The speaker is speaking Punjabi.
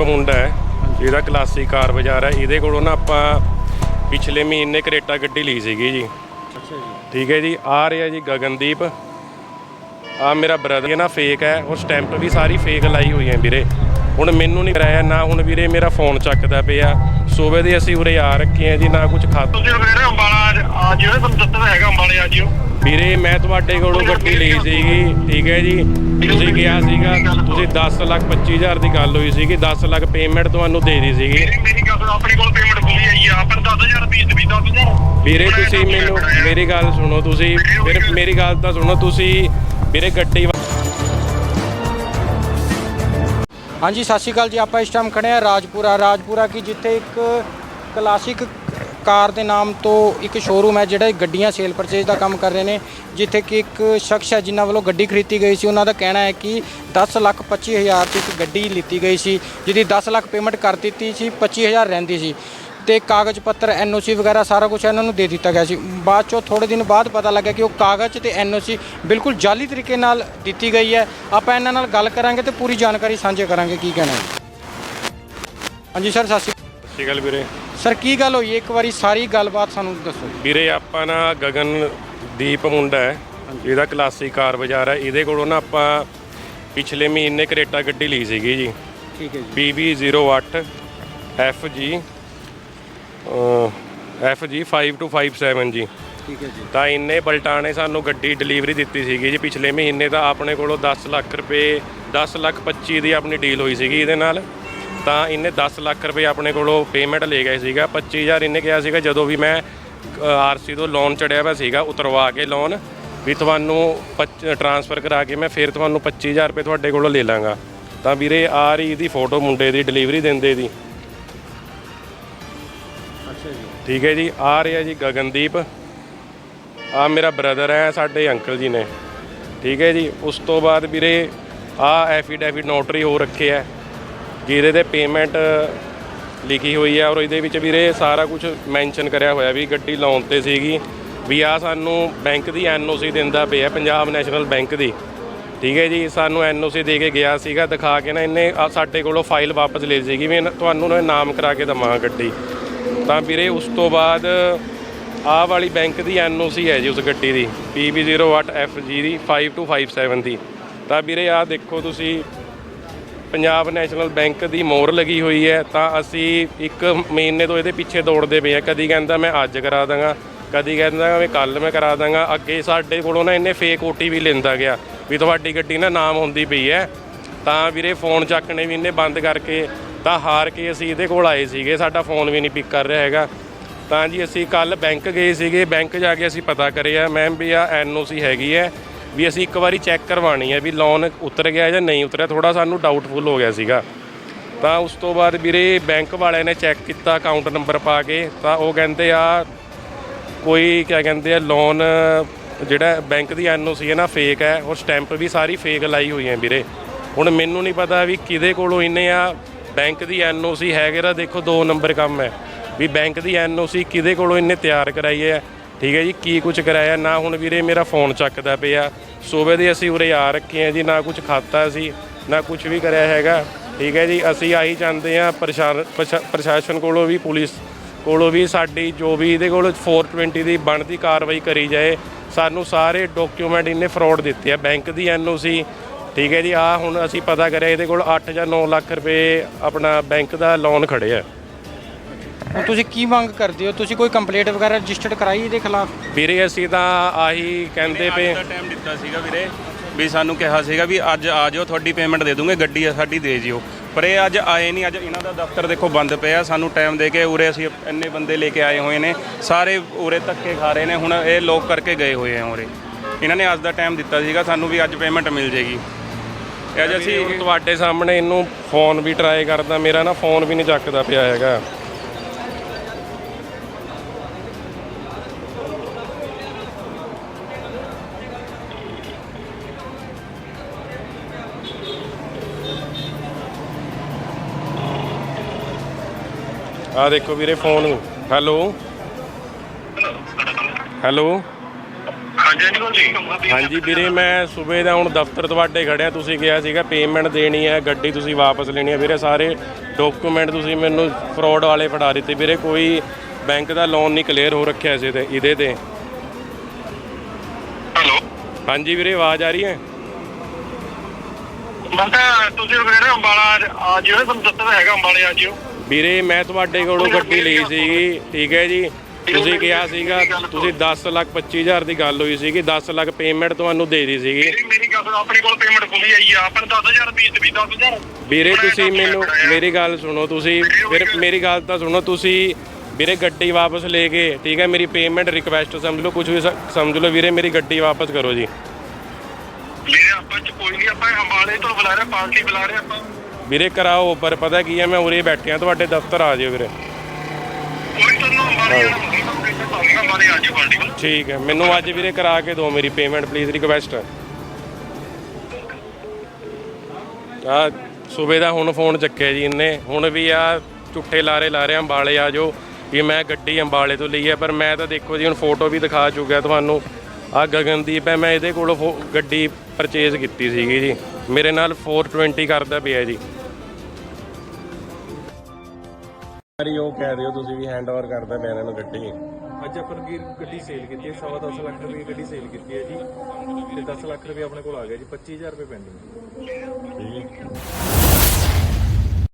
ਗਗਨਦੀਪ ਮੁੰਡਾ ਹੈ ਇਹਦਾ ਕਲਾਸੀ ਕਾਰ ਬਾਜ਼ਾਰ ਹੈ। ਇਹਦੇ ਕੋਲੋਂ ਨਾ ਆਪਾਂ ਪਿਛਲੇ ਮਹੀਨੇ ਕਰੇਟਾ ਗੱਡੀ ਲਈ ਸੀਗੀ ਜੀ। ਅੱਛਾ ਜੀ। ਠੀਕ ਹੈ ਜੀ ਆ ਰਿਹਾ ਜੀ ਗਗਨਦੀਪ। ਆ ਮੇਰਾ ਬ੍ਰਦਰ ਇਹ ਨਾ ਫੇਕ ਹੈ ਉਹ ਸਟੈਂਪ ਵੀ ਸਾਰੀ ਫੇਕ ਲਾਈ ਹੋਈ ਹੈ ਵੀਰੇ। ਹੁਣ ਮੈਨੂੰ ਨਹੀਂ ਕਰਾਇਆ ਨਾ ਹੁਣ ਵੀਰੇ ਮੇਰਾ ਫੋਨ ਚੱਕਦਾ ਪਿਆ। ਸੂਬੇ ਦੇ ਅਸੀਂ ਉਰੇ ਆ ਰੱਖੇ ਆ ਜੀ ਨਾ ਕੁਝ ਖਾਤਾ ਤੁਸੀਂ ਵੀਰੇ ਅੰਬਾਲਾ ਆ ਜਿਓ ਤੁਹਾਨੂੰ ਦੱਸਣਾ ਹੈਗਾ ਅੰਬਾਲੇ ਆ ਜਿਓ। ਵੀਰੇ ਮੈਂ ਤੁਹਾਡੇ ਕੋਲੋਂ ਗੱਡੀ ਲਈ ਸੀਗੀ ਠੀਕ ਹੈ ਜੀ। ਤੁਸੀਂ ਕਿਹਾ ਸੀਗਾ ਤੁਸੀਂ 10 ਲੱਖ 25 ਹਜ਼ਾਰ ਦੀ ਗੱਲ ਹੋਈ ਸੀਗੀ 10 ਲੱਖ ਪੇਮੈਂਟ ਤੁਹਾਨੂੰ ਦੇ ਦੀ ਸੀਗੀ। ਮੇਰੀ ਗੱਲ ਆਪਣੀ ਕੋਲ ਪੇਮੈਂਟ ਪੂਰੀ ਆਈ ਆ। ਨੂੰ 10000 ਫੀਸ ਵੀ 10000 ਵੀਰੇ ਤੁਸੀਂ ਮੈਨੂੰ ਮੇਰੀ ਗੱਲ ਸੁਣੋ ਤੁਸੀਂ ਫਿਰ ਮੇਰੀ ਗੱਲ ਤਾਂ ਸੁਣੋ ਤੁਸੀਂ। ਵੀਰੇ ਗੱਡੀ ਹਾਂਜੀ, ਸਤਿ ਸ਼੍ਰੀ ਅਕਾਲ ਜੀ। ਆਪਾਂ ਇਸ ਟਾਈਮ ਖੜੇ ਆ ਰਾਜਪੁਰਾ। ਰਾਜਪੁਰਾ ਕੀ ਜਿੱਥੇ ਇੱਕ ਕਲਾਸਿਕ ਕਾਰ ਦੇ ਨਾਮ ਤੋਂ ਇੱਕ ਸ਼ੋਰੂਮ ਹੈ, ਜਿਹੜਾ ਗੱਡੀਆਂ ਸੇਲ ਪਰਚੇਜ ਦਾ ਕੰਮ ਕਰ ਰਹੇ ਨੇ, ਜਿੱਥੇ ਕਿ ਇੱਕ ਸ਼ਖਸ ਹੈ ਜਿਨ੍ਹਾਂ ਵੱਲੋਂ ਗੱਡੀ ਖਰੀਦੀ ਗਈ ਸੀ। ਉਹਨਾਂ ਦਾ ਕਹਿਣਾ ਹੈ ਕਿ 10 ਲੱਖ 25 ਹਜ਼ਾਰ 'ਚ ਇੱਕ ਗੱਡੀ ਲਿੱਤੀ ਗਈ ਸੀ, ਜਿਹਦੀ 10 ਲੱਖ ਪੇਮੈਂਟ ਕਰ ਦਿੱਤੀ ਸੀ 25 ਹਜ਼ਾਰ ਰਹਿੰਦੀ ਸੀ। ਤੇ ਕਾਗਜ਼ ਪੱਤਰ ਐਨਓਸੀ ਵਗੈਰਾ ਸਾਰਾ ਕੁਝ ਇਹਨਾਂ ਨੂੰ ਦੇ ਦਿੱਤਾ ਗਿਆ ਸੀ। ਬਾਅਦ ਚੋਂ ਥੋੜੇ ਦਿਨ ਬਾਅਦ ਪਤਾ ਲੱਗਾ ਕਿ ਉਹ ਕਾਗਜ਼ ਤੇ ਐਨਓਸੀ ਬਿਲਕੁਲ ਜਾਲੀ ਤਰੀਕੇ ਨਾਲ ਦਿੱਤੀ ਗਈ ਹੈ। ਆਪਾਂ ਇਹਨਾਂ ਨਾਲ ਗੱਲ ਕਰਾਂਗੇ ਤੇ ਪੂਰੀ ਜਾਣਕਾਰੀ ਸਾਂਝੇ ਕਰਾਂਗੇ ਕੀ ਕਹਿਣਾ ਹੈ। ਹਾਂਜੀ ਸਰ ਸਤਿ ਸ਼੍ਰੀ ਅਕਾਲ। ਸਤਿ ਸ਼੍ਰੀ ਅਕਾਲ ਵੀਰੇ। ਸਰ ਕੀ ਗੱਲ ਹੋਈ? ਹੈ? ਇੱਕ ਵਾਰੀ ਸਾਰੀ ਗੱਲਬਾਤ ਸਾਨੂੰ ਦੱਸੋ। ਵੀਰੇ ਆਪਾਂ ਨਾ ਗਗਨਦੀਪ ਮੁੰਡਾ ਹੈ ਇਹਦਾ ਕਲਾਸੀ ਕਾਰ ਬਾਜ਼ਾਰ ਹੈ। ਇਹਦੇ ਕੋਲੋਂ ਨਾ ਆਪਾਂ ਪਿਛਲੇ ਮਹੀਨੇ ਕਰੇਟਾ ਗੱਡੀ ਲਈ ਸੀਗੀ ਜੀ। ਠੀਕ ਹੈ ਜੀ। PB08 FG FG 5257 ਜੀ। ਠੀਕ ਹੈ ਜੀ। ਤਾਂ ਇੰਨੇ ਬਲਟਾਣੇ ਸਾਨੂੰ ਗੱਡੀ ਡਿਲੀਵਰੀ ਦਿੱਤੀ ਸੀਗੀ ਜੀ ਪਿਛਲੇ ਮਹੀਨੇ ਤਾਂ ਆਪਣੇ ਕੋਲੋਂ 10 ਲੱਖ ਰੁਪਏ 10 ਲੱਖ 25 ਦੀ ਆਪਣੀ ਡੀਲ ਹੋਈ ਸੀਗੀ ਇਹਦੇ ਨਾਲ। ਤਾਂ ਇਹਨੇ 10 ਲੱਖ ਰੁਪਏ ਆਪਣੇ ਕੋਲੋਂ ਪੇਮੈਂਟ ਲੈ ਗਏ ਸੀਗਾ। 25000 ਇਹਨੇ ਕਿਹਾ ਸੀਗਾ ਜਦੋਂ ਵੀ ਮੈਂ ਆਰਸੀ ਤੋਂ ਲੋਨ ਚੜਿਆ ਹੋਇਆ ਸੀਗਾ ਉਤਰਵਾ ਕੇ ਲੋਨ ਵੀ ਤੁਹਾਨੂੰ ਟ੍ਰਾਂਸਫਰ ਕਰਾ ਕੇ ਮੈਂ ਫਿਰ ਤੁਹਾਨੂੰ 25000 ਰੁਪਏ ਤੁਹਾਡੇ ਕੋਲੋਂ ਲੈ ਲਾਂਗਾ। ਤਾਂ ਵੀਰੇ ਆ ਰਹੀ ਇਹਦੀ ਫੋਟੋ ਮੁੰਡੇ ਦੀ ਡਿਲੀਵਰੀ ਦਿੰਦੇ ਦੀ। ਠੀਕ ਹੈ ਜੀ, ਆ ਰਿਹਾ ਜੀ ਗਗਨਦੀਪ। ਆ ਮੇਰਾ ਬ੍ਰਦਰ ਹੈ, ਸਾਡੇ ਅੰਕਲ ਜੀ ਨੇ। ਠੀਕ ਹੈ ਜੀ, ਉਸ ਤੋਂ ਬਾਅਦ ਵੀਰੇ ਆ ਐਫੀਡੈਵਿਟ ਨੋਟਰੀ ਹੋ ਰੱਖੇ ਹੈ, ਜਿਹਦੇ ਤੇ ਪੇਮੈਂਟ ਲਿਖੀ ਹੋਈ ਹੈ ਔਰ ਇਹਦੇ ਵਿੱਚ ਵੀਰੇ ਸਾਰਾ ਕੁਝ ਮੈਂਸ਼ਨ ਕਰਿਆ ਹੋਇਆ ਵੀ ਗੱਡੀ ਲੋਨ ਤੇ ਸੀਗੀ। ਵੀ ਆ ਸਾਨੂੰ ਬੈਂਕ ਦੀ ਐਨਓਸੀ ਦਿੰਦਾ ਪਿਆ, ਪੰਜਾਬ ਨੈਸ਼ਨਲ ਬੈਂਕ ਦੀ। ਠੀਕ ਹੈ ਜੀ, ਸਾਨੂੰ ਐਨਓਸੀ ਦੇ ਕੇ ਗਿਆ ਸੀਗਾ, ਦਿਖਾ ਕੇ ਨਾ ਇਹਨੇ ਸਾਡੇ ਕੋਲੋਂ ਫਾਈਲ ਵਾਪਸ ਲੈ ਲਈ ਸੀਗੀ, ਵੀ ਇਹਨਾਂ- ਤੁਹਾਨੂੰ ਨਾ ਨਾਮ ਕਰਾ ਕੇ ਦਵਾਂਗਾ ਗੱਡੀ। ਤਾਂ ਵੀਰੇ ਉਸ ਤੋਂ ਬਾਅਦ ਆਹ ਵਾਲੀ ਬੈਂਕ ਦੀ ਐਨਓਸੀ ਹੈ ਜੀ ਉਸ ਗੱਡੀ ਦੀ PB08FG ਦੀ 5257 ਦੀ। ਤਾਂ ਵੀਰੇ ਆਹ ਦੇਖੋ ਤੁਸੀਂ, ਪੰਜਾਬ ਨੈਸ਼ਨਲ ਬੈਂਕ ਦੀ ਮੋਹਰ ਲੱਗੀ ਹੋਈ ਹੈ, ਤਾਂ ਅਸੀਂ ਇੱਕ ਮਹੀਨੇ ਤੋਂ ਇਹਦੇ ਪਿੱਛੇ ਦੌੜਦੇ ਪਏ ਆ ਕਦੀ ਕਹਿੰਦਾ ਮੈਂ ਅੱਜ ਕਰਾ ਦਾਂਗਾ, ਕਦੀ ਕਹਿੰਦਾ ਮੈਂ ਕੱਲ ਮੈਂ ਕਰਾ ਦਾਂਗਾ, ਅੱਗੇ ਸਾਡੇ ਕੋਲੋਂ ਨਾ ਇਹਨੇ ਫੇਕ ਓਟੀਪੀ ਲੈਂਦਾ ਗਿਆ ਵੀ ਤੁਹਾਡੀ ਗੱਡੀ ਨਾ ਨਾਮ ਹੁੰਦੀ ਪਈ ਹੈ। ਤਾਂ ਵੀਰੇ ਫੋਨ ਚੱਕਣੇ ਵੀ ਇਹਨੇ ਬੰਦ ਕਰਕੇ ਤਾਂ ਹਾਰ ਕੇ ਅਸੀਂ ਇਹਦੇ ਕੋਲ ਆਏ ਸੀਗੇ, ਸਾਡਾ ਫੋਨ ਵੀ ਨਹੀਂ ਪਿਕ ਕਰ ਰਿਹਾ ਹੈਗਾ। ਤਾਂ ਜੀ ਅਸੀਂ ਕੱਲ ਬੈਂਕ ਗਏ ਸੀਗੇ ਬੈਂਕ ਜਾ ਕੇ ਅਸੀਂ ਪਤਾ ਕਰਿਆ ਮੈਮ ਵੀ ਆ ਐਨਓਸੀ ਹੈਗੀ ਹੈ, ਵੀ ਅਸੀਂ ਇੱਕ ਵਾਰੀ ਚੈੱਕ ਕਰਵਾਣੀ ਹੈ ਵੀ ਲੋਨ ਉਤਰ ਗਿਆ ਜਾਂ ਨਹੀਂ ਉਤਰਿਆ ਥੋੜਾ ਸਾਨੂੰ ਡਾਊਟਫੁਲ ਹੋ ਗਿਆ ਸੀਗਾ। ਤਾਂ ਉਸ ਤੋਂ ਬਾਅਦ ਵੀਰੇ ਬੈਂਕ ਵਾਲਿਆਂ ਨੇ ਚੈੱਕ ਕੀਤਾ ਅਕਾਊਂਟ ਨੰਬਰ ਪਾ ਕੇ, ਤਾਂ ਉਹ ਕਹਿੰਦੇ ਆ, ਕੋਈ ਕਿਆ ਕਹਿੰਦੇ ਆ ਲੋਨ ਜਿਹੜਾ ਬੈਂਕ ਦੀ ਐਨਓਸੀ ਹੈ ਨਾ ਫੇਕ ਹੈ ਔਰ ਸਟੈਂਪ ਵੀ ਸਾਰੀ ਫੇਕ ਲਾਈ ਹੋਈ ਹੈ ਵੀਰੇ। ਹੁਣ ਮੈਨੂੰ ਨਹੀਂ ਪਤਾ ਵੀ ਕਿਹਦੇ ਕੋਲੋਂ ਇੰਨੇ ਆ ਬੈਂਕ ਦੀ ਐਨਓਸੀ ਹੈਗੇ ਦਾ ਦੇਖੋ ਦੋ ਨੰਬਰ ਕੰਮ ਹੈ। ਵੀ ਬੈਂਕ ਦੀ ਐਨਓਸੀ ਕਿਹਦੇ ਕੋਲੋਂ ਇਹਨੇ ਤਿਆਰ ਕਰਾਈ ਹੈ? ਠੀਕ ਹੈ ਜੀ, ਕੀ ਕੁਝ ਕਰਾਇਆ? ਨਾ ਹੁਣ ਵੀਰੇ ਮੇਰਾ ਫੋਨ ਚੱਕਦਾ ਪਿਆ। ਸੂਬੇ ਦੇ ਅਸੀਂ ਉਰੇ ਆ ਰੱਖੇ ਆ ਜੀ, ਨਾ ਕੁਝ ਖਾਤਾ ਸੀ, ਨਾ ਕੁਝ ਵੀ ਕਰਿਆ ਹੈਗਾ। ਠੀਕ ਹੈ ਜੀ, ਅਸੀਂ ਆਹੀ ਚਾਹੁੰਦੇ ਆ ਪ੍ਰਸ਼ਾਸਨ ਕੋਲੋਂ ਵੀ, ਪੁਲਿਸ ਕੋਲੋਂ ਵੀ, ਸਾਡੀ ਜੋ ਵੀ ਇਹਦੇ ਕੋਲ 420 ਦੀ ਬਣਦੀ ਕਾਰਵਾਈ ਕਰੀ ਜਾਏ। ਸਾਨੂੰ ਸਾਰੇ ਡਾਕੂਮੈਂਟ ਇਹਨੇ ਫਰਾਡ ਦਿੱਤੇ ਆ। ਬੈਂਕ ਦੀ ਐਨਓਸੀ ਠੀਕ ਹੈ ਜੀ ਆ ਹੁਣ ਅਸੀਂ ਪਤਾ ਕਰਿਆ ਇਹਦੇ ਕੋਲ 8 ਜਾਂ 9 ਲੱਖ ਰੁਪਏ ਆਪਣਾ ਬੈਂਕ ਦਾ ਲੋਨ ਖੜਿਆ ਹੁਣ ਤੁਸੀਂ ਕੀ ਮੰਗ ਕਰਦੇ ਹੋ? ਤੁਸੀਂ ਕੋਈ ਕੰਪਲੇਂਟ ਵਗੈਰਾ ਰਜਿਸਟਰਡ ਕਰਾਈ ਇਹਦੇ ਖਿਲਾਫ? ਵੀਰੇ ਅਸੀਂ ਤਾਂ ਆਹੀ ਕਹਿੰਦੇ ਪਏ ਦਾ ਟਾਈਮ ਦਿੱਤਾ ਸੀਗਾ ਵੀਰੇ ਵੀ ਸਾਨੂੰ ਕਿਹਾ ਸੀਗਾ ਵੀ ਅੱਜ ਆ ਜਾਓ ਤੁਹਾਡੀ ਪੇਮੈਂਟ ਦੇ ਦੂੰਗੇ ਗੱਡੀ ਆ ਸਾਡੀ ਦੇ ਜਿਓ। ਪਰ ਇਹ ਅੱਜ ਆਏ ਨਹੀਂ ਅੱਜ ਇਹਨਾਂ ਦਾ ਦਫ਼ਤਰ ਦੇਖੋ ਬੰਦ ਪਿਆ ਸਾਨੂੰ ਟਾਈਮ ਦੇ ਕੇ ਉਰੇ ਅਸੀਂ ਇੰਨੇ ਬੰਦੇ ਲੈ ਕੇ ਆਏ ਹੋਏ ਨੇ ਸਾਰੇ ਉਰੇ ਧੱਕੇ ਖਾ ਰਹੇ ਨੇ ਹੁਣ ਇਹ ਲੋਕ ਕਰਕੇ ਗਏ ਹੋਏ ਆ ਉਰੇ। ਇਹਨਾਂ ਨੇ ਅੱਜ ਦਾ ਟਾਈਮ ਦਿੱਤਾ ਸੀਗਾ ਸਾਨੂੰ ਵੀ ਅੱਜ ਪੇਮੈਂਟ ਮਿਲ ਜੇਗੀ ਅੱਜ ਅਸੀਂ ਹੁਣ ਤੁਹਾਡੇ ਸਾਹਮਣੇ ਇਹਨੂੰ ਫੋਨ ਵੀ ਟਰਾਈ ਕਰਦਾ, ਮੇਰਾ ਨਾ ਫੋਨ ਵੀ ਨਹੀਂ ਚੱਕਦਾ ਪਿਆ ਹੈਗਾ। ਆ ਦੇਖੋ ਵੀਰੇ ਫੋਨ ਹੈਲੋ? ਹੈਲੋ? ਹਾਂਜੀ ਵੀਰੇ ਮੈਂ ਸਵੇਰ ਦਾ ਹੁਣ ਦਫ਼ਤਰ ਤੁਹਾਡੇ ਖੜਿਆ ਤੁਸੀਂ ਕਿਹਾ ਸੀਗਾ ਪੇਮੈਂਟ ਦੇਣੀ ਹੈ ਗੱਡੀ ਤੁਸੀਂ ਵਾਪਸ ਲੈਣੀ ਹੈ। ਵੀਰੇ ਸਾਰੇ ਡਾਕੂਮੈਂਟ ਤੁਸੀਂ ਮੈਨੂੰ ਫਰਾਡ ਵਾਲੇ ਫੜਾ ਦਿੱਤੇ। ਵੀਰੇ ਕੋਈ ਬੈਂਕ ਦਾ ਲੋਨ ਨਹੀਂ ਕਲੀਅਰ ਹੋ ਰੱਖਿਆ ਇਸੇ ਤੇ ਇਹਦੇ ਤੇ। ਹੈਲੋ। ਹਾਂਜੀ ਵੀਰੇ ਆਵਾਜ਼ ਆ ਰਹੀ ਹੈ? ਤਾਂ ਤੁਸੀਂ ਜਿਹੜੇ ਅੰਬਾਲਾ ਆ ਜਿਓ ਤੁਹਾਨੂੰ ਦੱਸਦਾ ਹੈਗਾ ਅੰਬਾਲੇ ਆ ਜਿਓ। ਵੀਰੇ ਮੈਂ ਤੁਹਾਡੇ ਕੋਲੋਂ ਗੱਡੀ ਲਈ ਸੀਗੀ ਠੀਕ ਹੈ ਜੀ। ਤੁਸੀਂ ਕਿਹਾ ਸੀਗਾ ਤੁਸੀਂ 10 ਲੱਖ 25 ਹਜ਼ਾਰ ਦੀ ਗੱਲ ਹੋਈ ਸੀਗੀ 10 ਲੱਖ ਪੇਮੈਂਟ ਤੁਹਾਨੂੰ ਦੇ ਦੀ ਸੀਗੀ। ਮੇਰੀ ਗੱਲ ਆਪਣੇ ਕੋਲ ਪੇਮੈਂਟ ਖੁੱਲੀ ਆਈ ਆ ਨੂੰ 10000 ਰੁਪਏ ਤੇ ਵੀ 10000 ਵੀਰੇ ਤੁਸੀਂ ਮੈਨੂੰ ਮੇਰੀ ਗੱਲ ਸੁਣੋ ਤੁਸੀਂ ਫਿਰ ਮੇਰੀ ਗੱਲ ਤਾਂ ਸੁਣੋ ਤੁਸੀਂ ਵੀਰੇ ਗੱਡੀ ਵਾਪਸ ਲੈ ਕੇ ਠੀਕ ਹੈ ਮੇਰੀ ਪੇਮੈਂਟ ਰਿਕਵੈਸਟ ਸਮਝ ਲਓ ਕੁਝ ਵੀ ਸਮਝ ਲਓ ਵੀਰੇ ਮੇਰੀ ਗੱਡੀ ਵਾਪਸ ਕਰੋ ਜੀ। ਮੇਰੇ ਆਪਾਂ ਚ ਕੋਈ ਨਹੀਂ ਆਪਾਂ ਅੰਬਾਲੇ ਤੋਂ ਬੁਲਾ ਰਹੇ ਪਾਰਟੀ ਬੁਲਾ ਰਹੇ ਆਪਾਂ। ਵੀਰੇ ਕਰਾਓ ਪਰ ਪਤਾ ਕੀ ਹੈ ਮੈਂ ਉਰੇ ਬੈਠਿਆ ਤੁਹਾਡੇ ਦਫ਼ਤਰ ਆ ਜਿਓ ਵੀਰੇ। ਠੀਕ ਹੈ, ਮੈਨੂੰ ਅੱਜ ਵੀਰੇ ਕਰਾ ਕੇ ਦਿਓ ਮੇਰੀ ਪੇਮੈਂਟ ਪਲੀਜ਼ ਰਿਕਵੈਸਟ ਆ ਸਵੇਰ ਦਾ ਹੁਣ ਫੋਨ ਚੱਕਿਆ ਜੀ ਇਹਨੇ। ਹੁਣ ਵੀ ਆ ਝੁੱਠੇ ਲਾਰੇ ਲਾ ਰਿਹਾ, ਅੰਬਾਲੇ ਆ ਜਾਓ। ਵੀ ਮੈਂ ਗੱਡੀ ਅੰਬਾਲੇ ਤੋਂ ਲਈ ਹੈ ਪਰ ਮੈਂ ਤਾਂ ਦੇਖੋ ਜੀ, ਹੁਣ ਫੋਟੋ ਵੀ ਦਿਖਾ ਚੁੱਕਿਆ ਤੁਹਾਨੂੰ। ਆ ਗਗਨਦੀਪ ਹੈ, ਮੈਂ ਇਹਦੇ ਕੋਲੋਂ ਫੋ- ਗੱਡੀ ਪਰਚੇਜ਼ ਕੀਤੀ ਸੀਗੀ ਜੀ। ਮੇਰੇ ਨਾਲ 420 ਕਰਦਾ ਪਿਆ ਜੀ। ਯਾਰੀ ਉਹ ਕਹਿ ਦਿਓ ਤੁਸੀਂ ਵੀ ਹੈਂਡ ਓਵਰ ਕਰਦਾ ਇਹਨਾਂ ਨੂੰ ਗੱਡੀ। ਅੱਜ ਆਪਾਂ ਨੇ ਗੱਡੀ ਸੇਲ ਕੀਤੀ ਹੈ? ਸਵਾ ਦਸ ਲੱਖ ਰੁਪਏ ਦੀ ਗੱਡੀ ਸੇਲ ਕੀਤੀ ਹੈ ਜੀ। ਤੇ 10 ਲੱਖ ਰੁਪਏ ਆਪਣੇ ਕੋਲ ਆ ਗਿਆ ਜੀ 25000 ਰੁਪਏ ਪੈਂਡਿੰਗ ਠੀਕ।